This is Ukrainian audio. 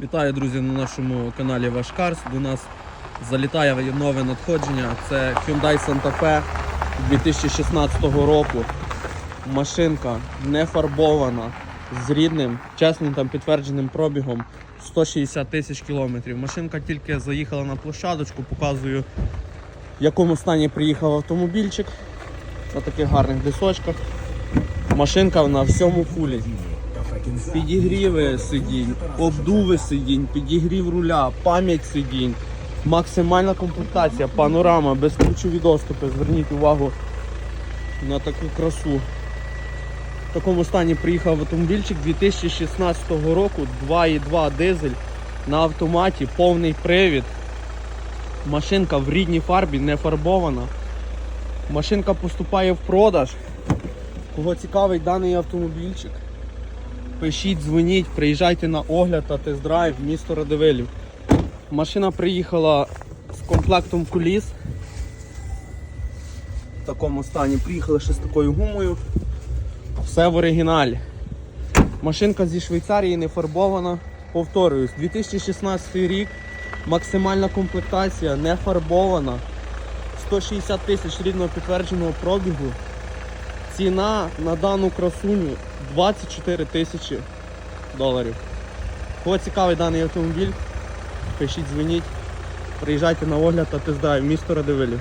Вітаю, друзі, на нашому каналі Ваш Карс. До нас залітає нове надходження. Це Hyundai Santa Fe 2016 року. Машинка не фарбована, з рідним, чесним там підтвердженим пробігом 160 тисяч кілометрів. Машинка тільки заїхала на площадочку, показую, в якому стані приїхав автомобільчик. На таких гарних дисочках. Машинка на всьому фулі. Підігріви сидінь, обдуви сидінь, підігрів руля, пам'ять сидінь, максимальна комплектація, панорама, безключові доступи. Зверніть увагу на таку красу. В такому стані приїхав автомобільчик 2016 року, 2,2 дизель на автоматі, повний привід. Машинка в рідній фарбі, не фарбована. Машинка поступає в продаж. Кого цікавий даний автомобільчик, пишіть, дзвоніть, приїжджайте на огляд та тест-драйв в місто Радивилів. Машина приїхала з комплектом куліс. В такому стані приїхала ще з такою гумою. Все в оригіналі. Машинка зі Швейцарії не фарбована. Повторююсь, 2016 рік, максимальна комплектація, не фарбована. 160 тисяч рідного підтвердженого пробігу. Ціна на дану красуню 24 тисячі доларів. Кого цікавий даний автомобіль, пишіть, дзвоніть, приїжджайте на огляд та тест-драйв, місто Радивилів.